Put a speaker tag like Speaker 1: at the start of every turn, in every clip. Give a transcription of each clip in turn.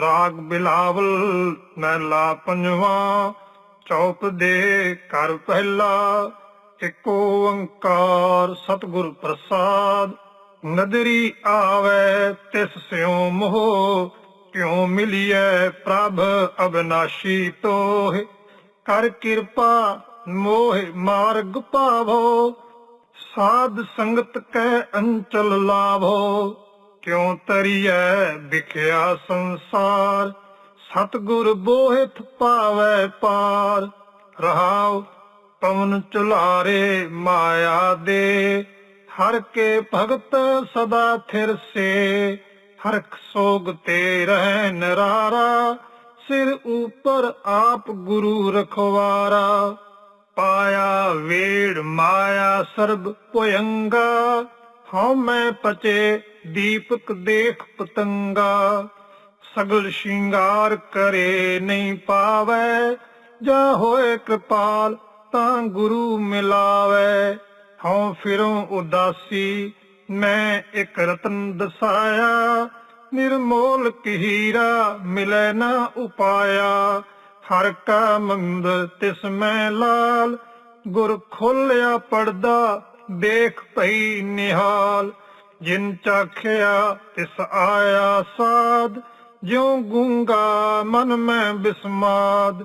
Speaker 1: ਰਾਗ ਬਿਲਾਵਲ ਮਹਿਲਾ ਪੰਜਵਾ ਚੌਪ ਦੇ ਕਰ ਪਹਿਲਾ, ਇੱਕ ਓੰਕਾਰ ਸਤਿਗੁਰ ਪ੍ਰਸਾਦ। ਨਦਰੀ ਆਵੇ ਤਿਸ ਸਿਉ ਮੋਹ, ਕਿਉ ਮਿਲਿਐ ਪ੍ਰਭ ਅਬਨਾਸ਼ੀ ਤੋਹਿ। ਕਰ ਕਿਰਪਾ ਮੋਹਿ ਮਾਰਗ ਪਾਵੋ, ਸਾਧ ਸੰਗਤ ਕੈ ਅੰਚਲ ਲਾਭੋ ਕਿਉ ਤਰੀਐ? ਵਿਖਿਆ ਸੰਸਾਰ, ਸਤਿਗੁਰ ਬੋਹਿਤ ਪਾਵੈ ਪਾਰ। ਰਹਾਉ ਪਵਨ ਚੁਲਾਰੇ ਮਾਇਆ ਦੇ। ਹਰ ਕੇ ਭਗਤ ਸਦਾ ਥਿਰ ਸੇ। ਹਰਖ ਸੋਗ ਤੇ ਰਹਿ ਨਰਾਰਾ। ਸਿਰ ਉਪਰ ਆਪ ਗੁਰੂ ਰਖਵਾਰਾ। ਪਾਇਆ ਵੇੜ ਮਾਇਆ ਸਰਬ ਭੁਯੰਗਾ। ਹਉ ਮੈਂ ਪਚੇ ਦੀਪਕ ਦੇਖ ਪਤੰਗਾ, ਸਗਲ ਸ਼ਿੰਗਾਰ ਕਰੇ ਨਹੀਂ ਪਾਵੈ, ਜਾ ਹੋਏ ਕਿਰਪਾਲ ਤਾਂ ਗੁਰੂ ਮਿਲਾਵੇ। ਹਉ ਫਿਰੋਂ ਉਦਾਸੀ, ਮੈਂ ਇੱਕ ਰਤਨ ਦਸਾਇਆ, ਨਿਰਮੋਲ ਹੀਰਾ ਮਿਲੈ ਨਾ ਉਪਾਇਆ। ਹਰ ਕਾ ਮੰਦਰ ਤਿਸ ਮੈਂ ਲਾਲ, ਗੁਰ ਖੋਲਿਆ ਪੜਦਾ ਦੇਖ ਭਈ ਨਿਹਾਲ, ਜਿਨ ਚਾਖਿਆ ਤਿਸ ਆਇਆ ਸਾਧ, ਜਿਉ ਗੂੰਗਾ ਮਨ ਮੈਂ ਬਿਸਮਾਦ।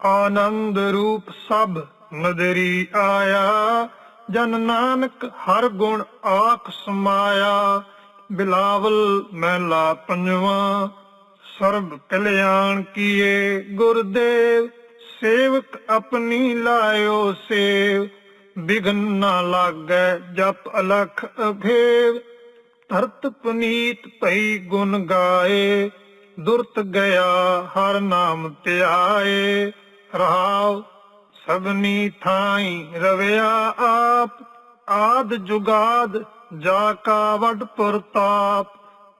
Speaker 1: ਆਨੰਦ ਰੂਪ ਸਭ ਨਦਰੀ ਆਇਆ, ਜਨ ਨਾਨਕ ਹਰ ਗੁਣ ਆਖ ਸਮਾਇਆ। ਬਿਲਾਵਲ ਮਹਿਲਾ ਪੰਜਵਾ, ਸਰਬ ਕਲਿਆਣ ਕੀਏ ਗੁਰਦੇਵ, ਸੇਵਕ ਆਪਣੀ ਲਾਇਓ ਸੇਵ। ਬਿਘਨ ਨਾ ਲਾਗੈ ਜਪ ਅਲਖ ਅਭੇਵ ਧਰਤ ਪਨੀਤ ਭਈ ਗੁਣ ਗਾਏ, ਦੁਰਤ ਗਿਆ ਹਰ ਨਾਮ ਧਿਆਏ, ਰਹਾਉ ਸਭਨੀ ਥਾਈ ਰਵਿਆ ਆਪ, ਆਦ ਜੁਗਾਦ ਜਾ ਕਾ ਵਡ ਪ੍ਰਤਾਪ,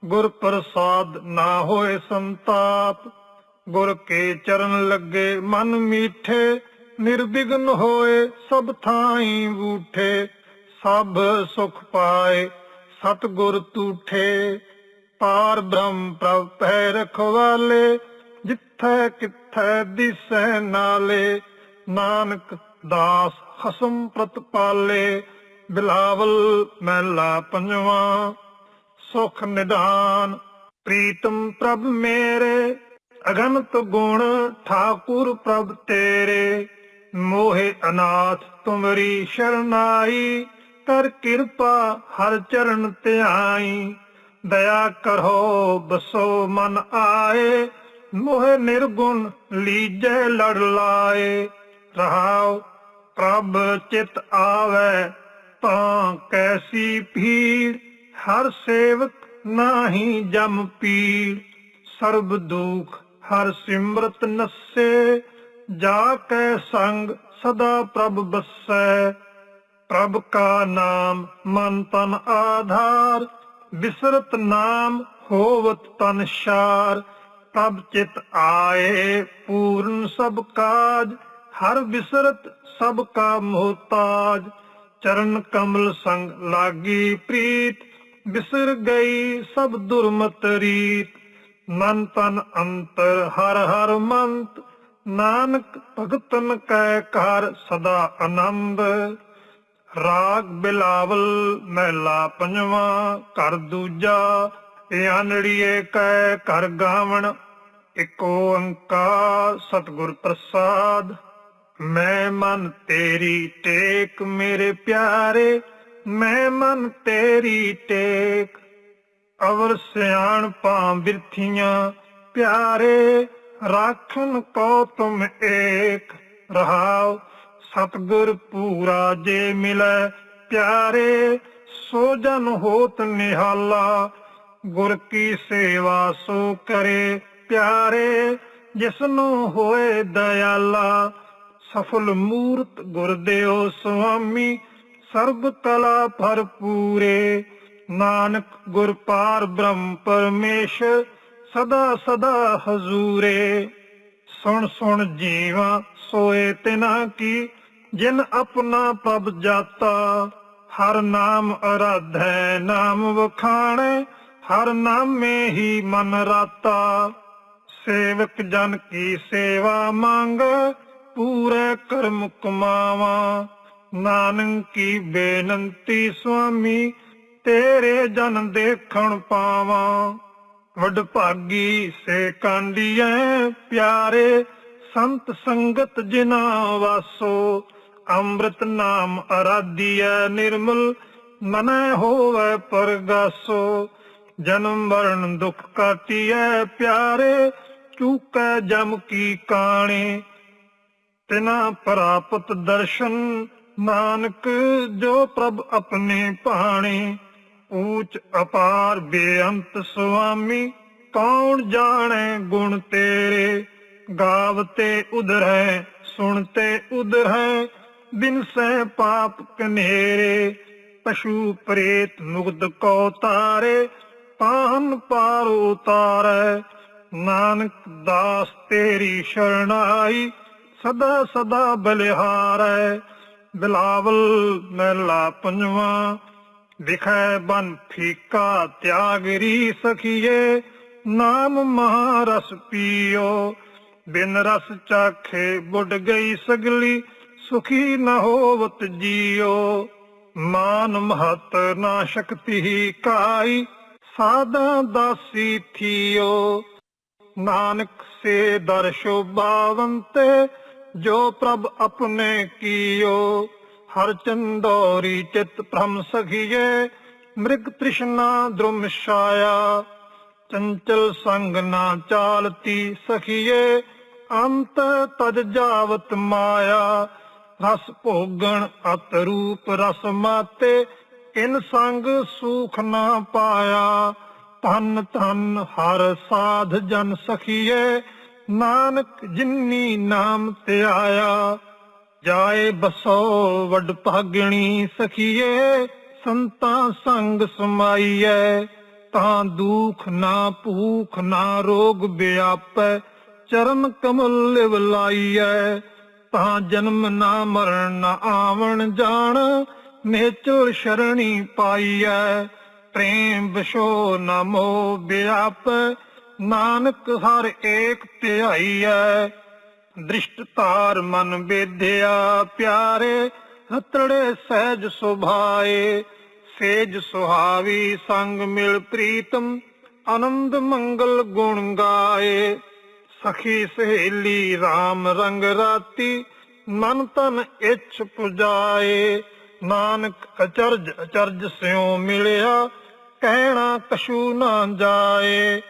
Speaker 1: ਗੁਰ ਪ੍ਰਸਾਦ ਨਾ ਹੋਏ ਸੰਤਾਪ, ਗੁਰ ਕੇ ਚਰਨ ਲੱਗੇ ਮਨ ਮੀਠੇ ਨਿਰਵਿਘਨ ਹੋਏ ਸਭ ਥਾਈ ਬੂਠੇ, ਸਭ ਸੁਖ ਪਾਏ ਸਤ ਗੁਰ ਤੂਠੇ। ਪਾਰ ਬ੍ਰਹਮ ਪ੍ਰਭ ਪੈ ਰਖਵਾਲੇ, ਜਿੱਥੈ ਕਿੱਥੈ ਦਿਸੈ ਨਾਲੇ, ਨਾਨਕ ਦਾਸ ਖਸਮ ਪ੍ਰਤਪਾਲੇ ਬਿਲਾਵਲ ਮਹਿਲਾ ਪੰਜਵਾ, ਸੁਖ ਨਿਦਾਨ ਪ੍ਰੀਤਮ ਪ੍ਰਭ ਮੇਰੇ ਅਗਨਤ ਗੁਣ ਠਾਕੁਰ ਪ੍ਰਭ ਤੇਰੇ। ਮੋਹਿ ਅਨਾਥ, ਤੁਮਰੀ ਸ਼ਰਨਾਈ ਕਰ ਕਿਰਪਾ ਹਰ ਚਰਨ ਧਿਆਈ। ਦਇਆ ਕਰੋ, ਬਸੋ ਮਨ ਆਏ, ਮੋਹਿ ਨਿਰਗੁਣ ਲੀਜੈ ਲੜ ਲਾਏ। ਰਹਾਉ, ਪ੍ਰਭ ਚਿਤ ਆਵੇ, ਤਾਂ ਕੈਸੀ ਭੀੜ, ਹਰ ਸੇਵਕ ਨਾਹੀ ਜਮ ਪੀੜ। ਸਰਬ ਦੁਖ ਹਰ ਸਿਮਰਤ ਨਸੇ ਜਾ ਕੈ ਸੰਗ ਸਦਾ ਪ੍ਰਭ ਬਸੈ, ਪ੍ਰਭ ਕਾ ਨਾਮ ਮਨ ਤਨ ਆਧਾਰ, ਬਿਸਰਤ ਨਾਮ ਹੋਵਤ ਤਨ ਸ਼ਾਰ, ਪ੍ਰਭ ਚਿਤ ਆਏ ਪੂਰਨ ਸਭ ਕਾਜ, ਹਰ ਬਿਸਰਤ ਸਭ ਕਾ ਮੋਹਤਾਜ, ਚਰਨ ਕਮਲ ਸੰਗ ਲਾਗੀ ਪ੍ਰੀਤ, ਬਿਸਰ ਗਈ ਸਭ ਦੁਰਮਤ ਰੀਤ, ਮਨ ਤਨ ਅੰਤਰ ਹਰ ਹਰ ਮੰਤ ਨਾਨਕ ਭਗਤਨ ਕੈ ਘਰ ਸਦਾ ਆਨੰਦ, ਰਾਗ ਬਿਲਾਵਲ ਮਹਿਲਾ ਪੰਜਵਾ, ਘਰ ਦੂਜਾ ਆਨੜੀਏ ਕੈ ਘਰ ਗਾਵਣ, ਇੱਕ ਓੰਕਾਰ ਸਤਿਗੁਰ ਪ੍ਰਸਾਦ। ਮੈਂ ਮਨ ਤੇਰੀ ਟੇਕ ਮੇਰੇ ਪਿਆਰੇ, ਮੈਂ ਮਨ ਤੇਰੀ ਟੇਕ। ਅਵਰ ਸਿਆਣ ਪਾਂ ਬਿਰਥੀਆਂ ਪਿਆਰੇ ਰਾਖਨ ਕੋ ਤੁਮ ਏਕ, ਰਹਾਉ ਸਤਗੁਰ ਪੂਰਾ ਜੇ ਮਿਲੈ, ਪਿਆਰੇ ਸੋ ਜਨ ਹੋਤ ਨਿਹਾਲਾ, ਗੁਰ ਕੀ ਸੇਵਾ ਸੋ ਕਰੇ, ਪਿਆਰੇ ਜਿਸਨੂੰ ਹੋਏ ਦਇਆਲਾ, ਸਫਲ ਮੂਰਤ ਗੁਰਦੇਵ ਸੁਆਮੀ, ਸਰਬ ਕਲਾ ਭਰਪੂਰੇ, ਨਾਨਕ ਗੁਰ ਪਾਰ ਬ੍ਰਹਮ ਪਰਮੇਸ਼ਰ ਸਦਾ ਸਦਾ ਹਜ਼ੂਰੇ। ਸੁਣ ਸੁਣ ਜੀਵਾ ਸੋਏ ਤਿਨਾ ਕੀ, ਜਿਨ ਆਪਣਾ ਪਬ ਜਾਤਾ। ਹਰ ਨਾਮ ਅਰਾਧੈ, ਨਾਮ ਵਖਾਣੇ, ਹਰ ਨਾਮੇ ਹੀ ਮਨ ਰਾਤਾ। ਸੇਵਕ ਜਨ ਕੀ ਸੇਵਾ ਮੰਗ, ਪੂਰੇ ਕਰਮ ਕਮਾਵਾ। ਨਾਨਕ ਕੀ ਬੇਨੰਤੀ ਸੁਆਮੀ, ਤੇਰੇ ਜਨ ਦੇਖਣ ਪਾਵਾਂ। ਵਡ ਭਾਗੀ ਸੇ ਕਾਂਡੀਐ, ਪਿਆਰੇ ਸੰਤ ਸੰਗਤ ਜਿਨਾ ਵਾਸੋ, ਅੰਮ੍ਰਿਤ ਨਾਮ ਅਰਾਧੀਐ ਨਿਰਮਲ, ਮਨੈ ਹੋਵੇ ਪਰਗਾਸੋ। ਜਨਮ ਮਰਨ ਦੁਖ ਕਾਟੀਐ, ਪਿਆਰੇ ਚੂਕੈ ਜਮ ਕੀ ਕਾਣੇ। ਤਿਨਾ ਪ੍ਰਾਪਤ ਦਰਸ਼ਨ, ਨਾਨਕ, ਜੋ ਪ੍ਰਭ ਆਪਣੇ ਭਾਣੇ। ਊਚ ਅਪਾਰ ਬੇਅੰਤ ਸੁਆਮੀ, ਕੌਣ ਜਾਣੇ ਗੁਣ ਤੇਰੇ? ਗਾਵਤੇ ਉਧਰੈ ਸੁਣਤੇ ਉਧਰੈ, ਬਿਨ ਸੈ ਪਾਪ ਕਨੇਰੇ। ਪਸ਼ੂ ਪ੍ਰੇਤ ਮੁਗਧ ਕੋ ਤਾਰੇ, ਪਾਹਨ ਪਾਰ ਉਤਾਰੈ। ਨਾਨਕ ਦਾਸ ਤੇਰੀ ਸ਼ਰਣਾਈ, ਸਦਾ ਸਦਾ ਬਲਿਹਾਰੈ। ਬਿਲਾਵਲ ਮਹਿਲਾ ਪੰਜਵਾ ਵਿਖੈ ਬਨ ਫੀਕਾ ਤਿਆਗਰੀ ਸਖੀਏ, ਨਾਮ ਮਹਾਰਸ ਪੀਓ। ਬਿਨ ਰਸ ਚਾਖੇ ਬੁੱਢ ਗਈ ਸਗਲੀ, ਸੁਖੀ ਨ ਹੋਵਤ ਜੀਓ। ਮਾਨ ਮਹਤ ਨਾ ਸ਼ਕਤੀ ਹੀ ਕਾਈ ਸਾਦਾ ਦਾਸੀ ਥੀਓ। ਨਾਨਕ ਸੇ ਦਰਸ਼ੋ ਬਾਵੰਤੇ ਜੋ ਪ੍ਰਭ ਆਪਣੇ ਕੀਓ। ਹਰ ਚੰਦੋਰੀ ਚਿਤ ਭ੍ਰਮ ਸਖੀਏ, ਮ੍ਰਿਗ ਤ੍ਰਿਸ਼ਨਾ ਦ੍ਰੁਮ ਛਾਇਆ। ਚੰਚਲ ਸੰਗ ਨਾ ਚਾਲਤੀ ਸਖੀਏ, ਅੰਤ ਤਜ ਜਾਵਤ ਮਾਇਆ। ਰਸ ਭੋਗਣ ਅਤ ਰੂਪ ਰਸ ਮਾਤੇ, ਇਨ ਸੰਗ ਸੂਖ ਨਾ ਪਾਇਆ। ਧਨ ਧਨ ਹਰ ਸਾਧ ਜਨ ਸਖੀਏ, ਨਾਨਕ ਜਿਨੀ ਨਾਮ ਤੇ ਆਇਆ ਜਾਏ ਬਸੋ ਵੱਡ ਭਾਗਣੀ ਸਖੀਏ, ਸੰਤਾਂ ਸੰਗ ਸਮਾਈਐ। ਤਾਂ ਦੁਖ ਨਾ ਭੂਖ ਨਾ ਰੋਗ ਵਿਆਪੈ ਚਰਨ ਕਮਲ ਲਿਵ ਲਾਈਐ। ਤਾਂ ਜਨਮ ਨਾ ਮਰਨ ਨਾ ਆਵਣ ਜਾਣ, ਨੇਚਰ ਸ਼ਰਣੀ ਪਾਈਐ। ਪ੍ਰੇਮ ਵਿਸ਼ੋ ਨਾ ਮੋਹ ਵਿਆਪੈ ਨਾਨਕ ਹਰ ਏਕ ਧਿਆਈਐ। ਦ੍ਰਿਸ਼ਟ ਧਾਰ ਮਨ ਬੇਧਿਆ ਪਿਆਰੇ ਰਤੜੇ ਸਹਿਜ ਸੁਭਾਏ, ਸੇਜ ਸੁਹਾਵੀ ਸੰਗ ਮਿਲ ਪ੍ਰੀਤਮ, ਆਨੰਦ ਮੰਗਲ ਗੁਣ ਗਾਏ। ਸਖੀ ਸਹੇਲੀ RAM ਰੰਗ ਰਾਤੀ, ਮਨ ਤਨ ਇੱਛ ਪੁਜਾਏ। ਨਾਨਕ ਅਚਰਜ ਅਚਰਜ ਸਿਉ ਮਿਲਿਆ, ਕਹਿਣਾ ਕਸ਼ੂ ਨਾ ਜਾਏ।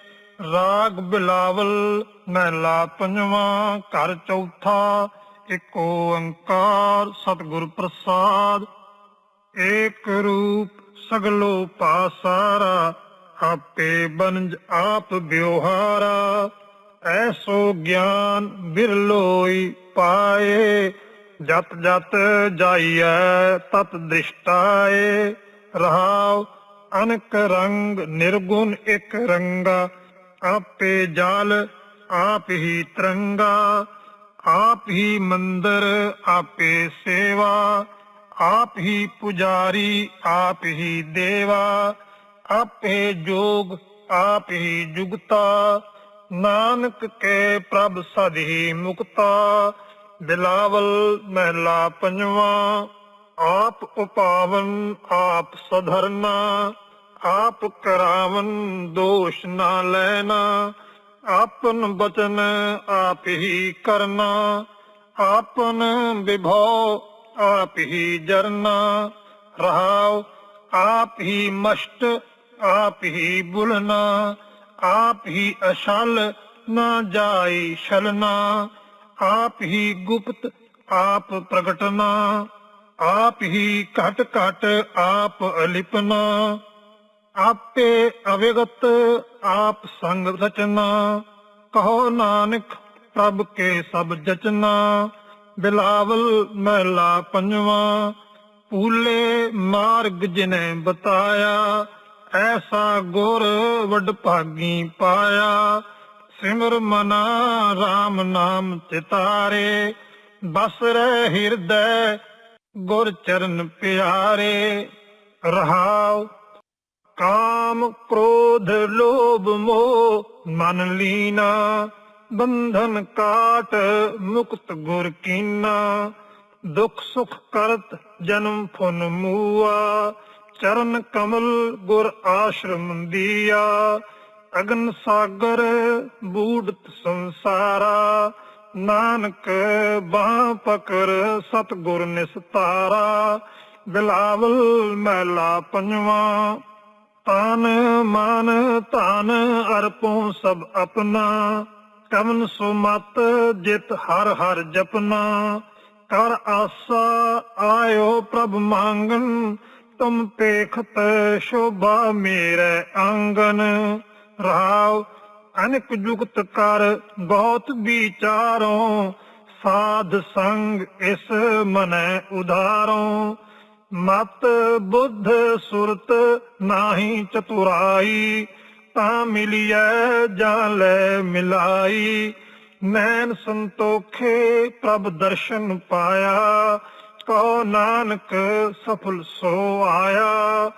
Speaker 1: ਰਾਗ ਬਿਲਾਵਲ ਮਹਿਲਾ ਪੰਜਵਾਂ, ਘਰ ਚੌਥਾ, ਇੱਕ ਓੰਕਾਰ ਸਤਿਗੁਰ ਪ੍ਰਸਾਦ। ਏਕ ਰੂਪ ਸਗਲੋ ਪਾਸਾਰਾ, ਆਪੇ ਬਨਜ ਆਪ ਬਿਵਹਾਰਾ ਐਸੋ ਗਿਆਨ ਬਿਰਲੋਈ ਪਾਏ, ਜਤ ਜਤ ਜਾਈਐ ਤਤ ਦ੍ਰਿਸ਼ਟਾਏ। ਰਹਾਉ ਅਨਕ ਰੰਗ ਨਿਰਗੁਣ ਇੱਕ ਰੰਗਾ ਆਪੇ ਜਾਲ, ਆਪ ਹੀ ਤਿਰੰਗਾ, ਆਪ ਹੀ ਮੰਦਰ, ਆਪੇ ਸੇਵਾ, ਆਪ ਹੀ ਪੁਜਾਰੀ, ਆਪ ਹੀ ਦੇਵਾ, ਆਪੇ ਜੋਗ, ਆਪ ਹੀ ਜੁਗਤਾ, ਨਾਨਕ ਕੇ ਪ੍ਰਭ ਸਦ ਹੀ ਮੁਕਤਾ, ਬਿਲਾਵਲ ਮਹਿਲਾ ਪੰਜਵਾ, ਆਪ ਉਪਾਵਨ, ਆਪ ਸਧਰਨਾ। ਆਪ ਕਰਾਵਨ ਦੋਸ਼ ਨਾ ਲੈਣਾ, ਆਪਨ ਬਚਨ ਆਪ ਹੀ ਕਰਨਾ, ਆਪਨ ਵਿਭੋ ਆਪ ਹੀ ਜਰਨਾ, ਰਹਾਉ ਆਪ ਹੀ ਮਸ਼ਟ ਆਪ ਹੀ ਬੁਲਨਾ ਆਪ ਹੀ ਅਸ਼ਲ ਨਾ ਜਾਈ ਛਲਨਾ ਆਪ ਹੀ ਗੁਪਤ ਆਪ ਪ੍ਰਗਟਨਾ ਆਪ ਹੀ ਘਟ ਘਟ ਆਪ ਅਲਿਪਨਾ ਆਪੇ ਅਵਿਗਤ ਆਪ ਸੰਗ ਰਚਨਾ। ਕਹੋ ਨਾਨਕ ਪ੍ਰਭ ਕੇ ਸਭ ਜਚਨਾ। ਬਿਲਾਵਲ ਮਹਿਲਾ ਪੰਜਵਾ, ਪੂਲੇ ਮਾਰਗ ਜਿਨੇ ਬਤਾਇਆ, ਐਸਾ ਗੁਰ ਵਡ ਭਾਗੀ ਪਾਇਆ। ਸਿਮਰ ਮਨਾ RAM ਨਾਮ ਚਿਤਾਰੇ, ਬਸ ਰਹਿ ਹਿਰਦੈ ਗੁਰ ਚਰਨ ਪਿਆਰੇ। ਰਹਾਉ ਕਾਮ ਕ੍ਰੋਧ ਲੋਭ ਮੋਹ ਮਨ ਲੀਨਾ, ਬੰਧਨ ਕਾਟ ਮੁਕਤ ਗੁਰ ਕੀਨਾ। ਦੁਖ ਸੁਖ ਕਰਤ ਜਨਮ ਫੁਨ ਮੂਆ, ਚਰਨ ਕਮਲ ਗੁਰ ਆਸ਼ਰਮ ਦੀਆ। ਅਗਨ ਸਾਗਰ ਬੂੜਤ ਸੰਸਾਰਾ, ਨਾਨਕ ਬਾਹ ਪਕਰ ਸਤ ਗੁਰ ਨਿਸਤਾਰਾ। ਬਿਲਾਵਲ ਮਹਿਲਾ ਪੰਜਵਾ ਤਨ ਮਨ ਧਨ ਅਰਪੋ ਸਭ ਆਪਣਾ, ਕਵਨ ਸੋ ਜਿਤ ਹਰ ਹਰ ਜਪਨਾ। ਕਰ ਆਸਾ ਆਇਓ ਪ੍ਰਭ ਮੰਗਨ, ਤੁਮ ਪੇਖਤ ਸ਼ੋਭਾ ਮੇਰੇ ਆਂਗਨ ਰਾਵ, ਅਨਕ ਜੁਗਤ ਕਰ ਬਹੁਤ ਵਿਚਾਰੋ, ਸਾਧ ਸੰਗ ਇਸ ਮਨੈ ਉਧਾਰੋ। ਮਤ ਬੁੱਧ ਸੁਰਤ ਨਾਹੀ ਚਤੁਰਾਈ, ਤਾਂ ਮਿਲਿਐ ਜਾਂ ਲੈ ਮਿਲਾਈ। ਨੈਣ ਸੰਤੋਖੇ ਪ੍ਰਭ ਦਰਸ਼ਨ ਪਾਇਆ ਕੋ ਨਾਨਕ ਸਫਲ ਸੋ ਆਇਆ।